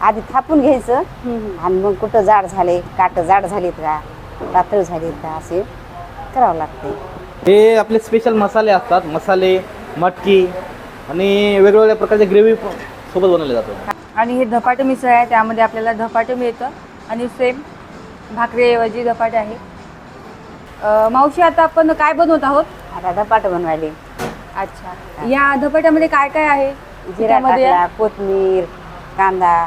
आधी थापून घ्यायचं. आणि मग कुठं जाड झाले काट जाड झालीत का पातळ झालीत का असे करावं लागते. हे आपले स्पेशल मसाले असतात. मसाले मटकी आणि वेगवेगळ्या प्रकारचे ग्रेव्ही सोबत बनवले जातात. आणि हे धपाटे मिसळ आहे त्यामध्ये आपल्याला धपाटे मिळतं. आणि सेम भाकरीऐवजी धपाटे आहे. अं, मावशी आता आपण काय बनवत आहोत? आता धपाट बनवायले. अच्छा. या धपाट्यामध्ये काय काय आहे? जिरा त्यामध्ये? टाकला कोथमीर कांदा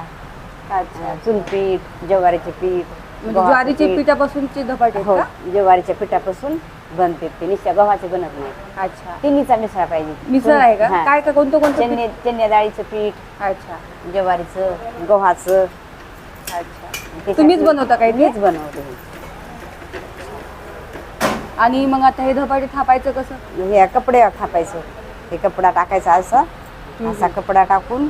अच्छा चुलपीठ ज्वारीचे पीठ म्हणजे गव्हाचं ज्वारीच्या पीठ. पिठापासूनचे धपाटे आहेत हो का? ज्वारीच्या पिठापासून बनते ते. नुसत्या गव्हाचे बनत नाही. अच्छा. तिन्हीचा मिसळ पाहिजे. मिसळ आहे का? हा. काय का कोणतं कोणतं चणे चण्या डाळीचं पीठ पीठ? अच्छा. ज्वारीचं गव्हाचं. अच्छा. त्याच्यात- तुम्हीच बनवता का इथे? मीच बनवते. आणि मग आता हे धपाटे थापायचं कसं? हे कपड्यावर थापायचं. हे कपडा टाकायचा असं. असा कपडा टाकून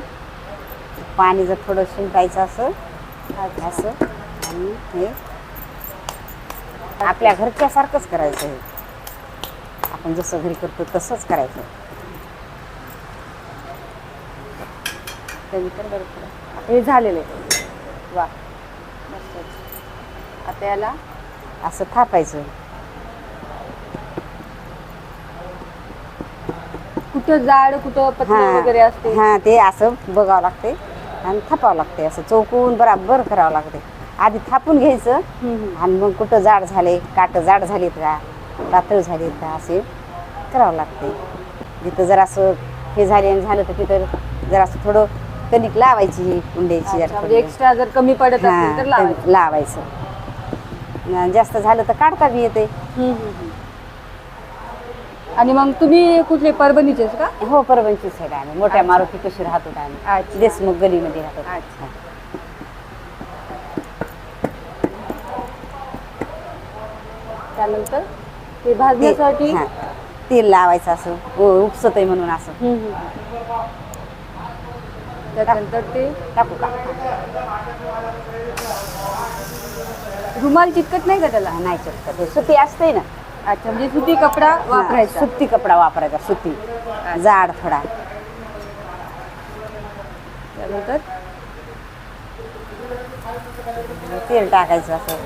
पाणी जर थोडं शिंपायचं असं असं आणि हे आपल्या घरच्यासारखंच करायचं हे. आपण जसं घरी करतो तसंच करायचं. हे झालेलं आहे. वा आता याला असं थापायचं. कुठं जाड कुठं पतलं हा वगैरे असते? हा ते असं बघावं लागते. आणि थापावं लागते असं चौकून बराबर करावं लागते आधी थापून घ्यायचं. आणि मग कुठं जाड झाले काट जाड झालीत का पातळ झालीत का असे करावं लागते जिथं जर असं हे झाले आणि झालं तर तिथं जर असं थोडं कणिक लावायची कुंड्याची जरा म्हणजे. एक्स्ट्रा जर कमी पडत तर लावायचं जास्त झालं तर काढता बी येते. आणि मग तुम्ही कुठले परभणीचेच का? हो परभणची साईड आम्ही. मोठ्या. मारुती कशी राहतो आम्ही. अच्छा. देशमुख गलीमध्ये राहतो अच्छा. त्यानंतर ते भाजण्यासाठी? हा. तेल लावायचं असं. उपसत आहे म्हणून असं. हम्म, हम्म, हम्म. त्यानंतर ते टाकू का? रुमाल चिटकत नाही का त्याला? नाही चिटकत. हे सुती असते ना. अच्छा म्हणजे सुती कपडा वापरायचा. सुती कपडा वापरायचा सुती. जाड थोडा. त्यानंतर तेल टाकायचं असं.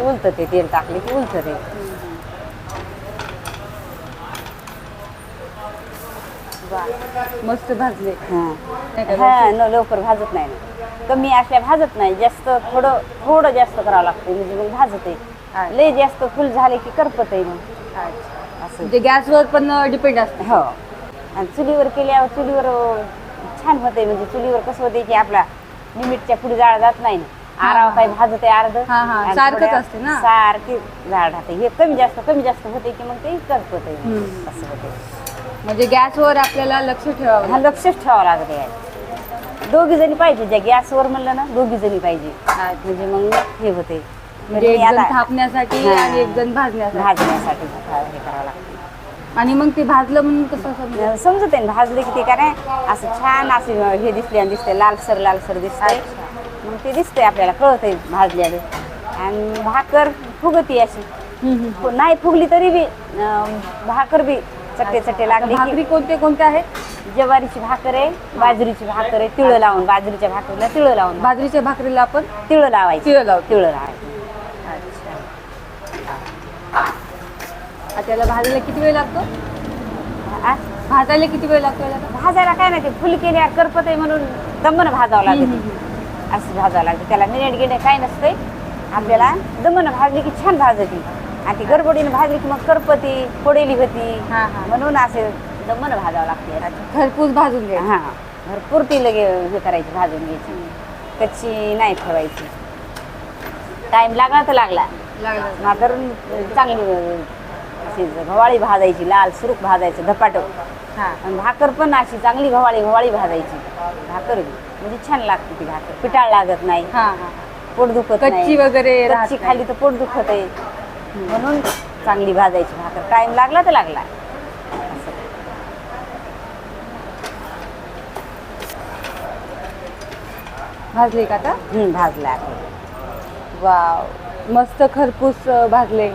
उलत ते तेल टाकले की उलत ते. मस्त भाजले. हा. हा लवकर भाजत नाही ना. कमी असल्या भाजत नाही. जास्त थोडं थोडं जास्त करावं लागतं. म्हणजे मग भाजत. आहे. लय जास्त फुल झाले की करपत आहे मग. असं. म्हणजे गॅसवर पण डिपेंड असते. हो. आणि चुलीवर केल्यावर चुलीवर छान होते म्हणजे चुलीवर कसं होते की आपला लिमिटच्या पुढे जाळ जात नाही. आराव काही भाजत आहे अर्ध. सारखंच असते ना. सारखी जाळ राहते. हे कमी जास्त कमी जास्त होते की मग ते करपत आहे. असं होते म्हणजे गॅसवर आपल्याला लक्ष ठेवावं लक्षच ठेवावं लागते दोघी जणी पाहिजे ज्या गॅसवर म्हणलं ना दोघी जणी पाहिजे. म्हणजे मग हे होते. म्हणजे एक मी जण आता थापण्यासाठी हा. आणि एक जण भाजण्यासाठी. भाजण्यासाठी हे करावं लागतं. आणि मग ते भाजलं म्हणून कसं समजेल? समजत आहे ना भाजले की ते काय नाही असं छान असे हे दिसले आणि दिसते लालसर लालसर दिसते मग ते दिसते आपल्याला कळत आहे भाजलेलं आणि भाकर फुगती अशी. हम्म, हम्म. फु- नाही फुगली तरी बी अं, भाकर बी चट्टे चट्टे लागले भाकरी की कोणते कोणते आहेत? ज्वारीची भाकर आहे बाजरीची भाकर आहे तिळं लावून बाजरीच्या भाकरीला तिळं लावून. बाजरीच्या भाकरीला आपण तिळं लावायची. तिळं लावतो. तिळं लावायची. आता त्याला भाजायला किती वेळ लागतो? आ? भाजायला किती वेळ लागतो याला? भाजायला काय नाही ते फुल केल्या करपत आहे म्हणून दमन भाजावं लागत. असं भाजावं लागतं. त्याला मिनिट गिणे काय नसतंय. आपल्याला दमन भाजली की छान भाजती. आणि ती गडबडीने भाजली की मग करपती पोडेली होती. हा, हा. म्हणून असे दमन भाजावं लागते. घरपूस भाजून घ्या हा. भरपूर ती लगे हे करायची भाजून घ्यायची. कच्ची नाही ठेवायची. टाइम लागला तर लागला. मात्र चांगली गव्हाळी भाजायची लाल सुरूक भाजायचं धपाटं. हा. आणि भाकर पण अशी चांगली गव्हाळी गव्हाळी भाजायची. भाकर. म्हणजे छान लागते ती भाकर. पिटाळ लागत नाही. पोट दुखत कच्ची वगैरे कच्ची. खाली तर पोट दुखत आहे. म्हणून चांगली भाजायची भाकर. टाइम लागला तर लागला. भाजले का आता? भाजला आता. वाव. मस्त खरपूस अं, भाजले.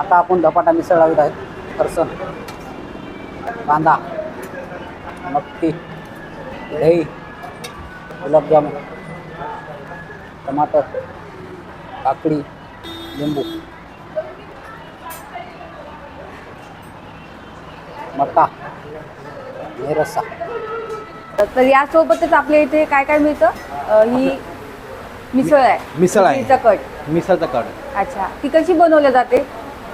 आता आपण धपाटा मिसळ लावत आहे. फरसन कांदा मक्की दही गुलाबजामुन टमाटर काकडी लिंबू मका हे रस्सा. तर यासोबतच आपल्या इथे काय काय मिळतं? ही मिसळ आहे. मिसळ आहे. मिसळीचा कट. मिसळचा कड अच्छा. ती कशी बनवली जाते?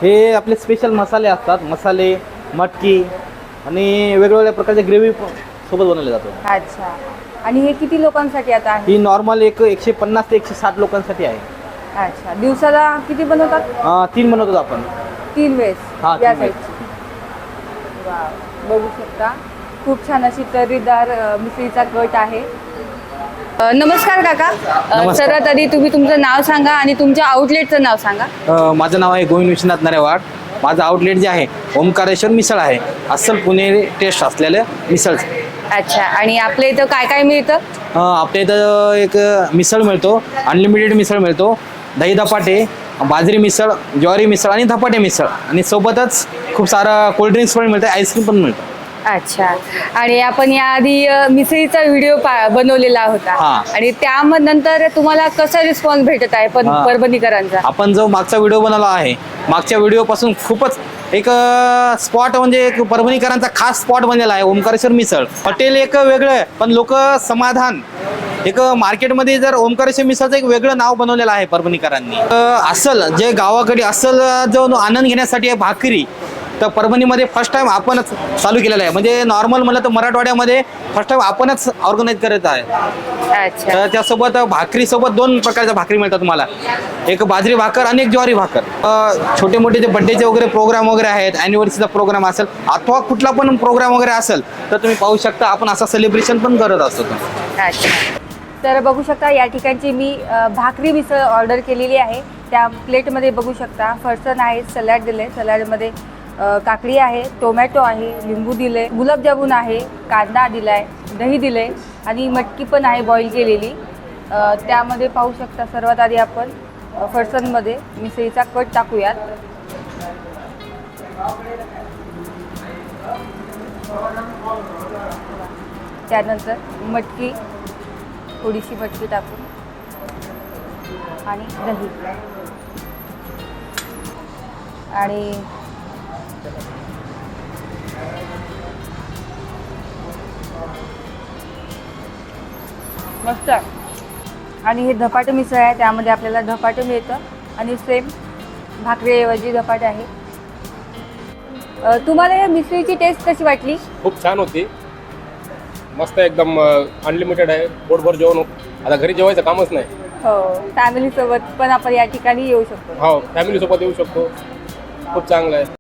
हे आपले स्पेशल मसाले असतात. मसाले मटकी आणि वेगवेगळ्या प्रकारचे ग्रेव्ही सोबत बनवले जातो अच्छा. आणि हे किती लोकांसाठी आता आहे? ही नॉर्मल एक एकशे पन्नास ते एकशे साठ लोकांसाठी आहे. अच्छा. दिवसाला किती बनवतात? अं, तीन बनवतो आपण. तीन वेळेस? हा, या वेळेस. साईडची. वाव, बघू शकता. खूप छान अशी तर्रीदार अ, मिसळीचा कट आहे. अ, नमस्कार काका. अ, नमस्कार. सर्वात आधी तुम्ही तुमचं नाव सांगा आणि तुमच्या आउटलेटचं नाव सांगा. अ, माझं नाव आहे गोविंद विश्वनाथ नरेवाड. माझं आउटलेट जे आहे ओंकारेश्वर मिसळ आहे. अस्सल पुणेरी टेस्ट असलेलं मिसळचं अच्छा आणि आपल्या इथं काय काय मिळतं? अ, आपल्या इथं एक मिसळ मिळतो अनलिमिटेड मिसळ मिळतो. दही धपाटे बाजरी मिसळ ज्वारी मिसळ आणि धपाटे मिसळ. आणि सोबतच खूप सारं कोल्ड्रिंक्स पण मिळतं आईस्क्रीम पण मिळतं. अच्छा. आणि आपण याआधी अ, मिसळीचा व्हिडिओ बनवलेला होता. हा. आणि त्यानंतर तुम्हाला कसा रिस्पॉन्स भेटत आहे पण हा. परभणीकरांचा? आपण जो मागचा व्हिडिओ बनवला आहे मागच्या व्हिडिओपासून खूपच एक स्पॉट म्हणजे एक परभणीकरांचा खास स्पॉट बनलेला आहे ओंकारेश्वर मिसळ. हॉटेल एक वेगळं आहे पण लोक समाधान. एक मार्केटमध्ये जर ओंकारेश्वर मिसळचं एक वेगळं नाव बनवलेलं आहे परभणीकरांनी. अ, अस्सल जे गावाकडे अस्सल जो आनंद घेण्यासाठी आहे भाकरी तर परभणीमध्ये फर्स्ट टाइम आपणच चालू केलेलं आहे. म्हणजे नॉर्मल म्हणलं तर मराठवाड्यामध्ये फर्स्ट टाइम आपणच ऑर्गनाईज करत आहे. अच्छा. तर त्यासोबत भाकरी सोबत दोन प्रकारच्या भाकरी मिळतात तुम्हाला एक बाजरी भाकर आणि एक ज्वारी भाकर. छोटे मोठे जे बड्डेचे वगैरे प्रोग्राम वगैरे आहेत अॅनिव्हर्सरीचा प्रोग्राम असेल अथवा कुठला पण प्रोग्राम वगैरे असेल तर तुम्ही पाहू शकता आपण असं सेलिब्रेशन पण करत असतो अच्छा. तर बघू शकता या ठिकाणची मी भाकरी मिसळ ऑर्डर केलेली आहे. त्या प्लेटमध्ये बघू शकता फरसन आहे सलाड दिले सलाडमध्ये काकडी आहे टोमॅटो आहे लिंबू दिले गुलाबजामुन आहे कांदा दिलाय दही दिले आणि मटकी पण आहे बॉईल केलेली. त्यामध्ये पाहू शकता सर्वात आधी आपण अ, फरसनमध्ये मिसळीचा कट टाकूयात. त्यानंतर मटकी थोडीशी मटकी टाकून आणि दही. आणि मस्त. आणि हे धपाटे मिसळ आहे त्यामध्ये आपल्याला धपाटे मिळतं. आणि सेम भाकरीऐवजी धपाटे आहे. अ, तुम्हाला या मिसळीची टेस्ट कशी वाटली? खूप छान होती. मस्त एकदम अनलिमिटेड आहे. पोटभर जेवण आता घरी जेवायचं कामच नाही. हो फॅमिलीसोबत पण आपण या ठिकाणी येऊ शकतो. हो फॅमिलीसोबत येऊ शकतो. खूप चांगलं आहे.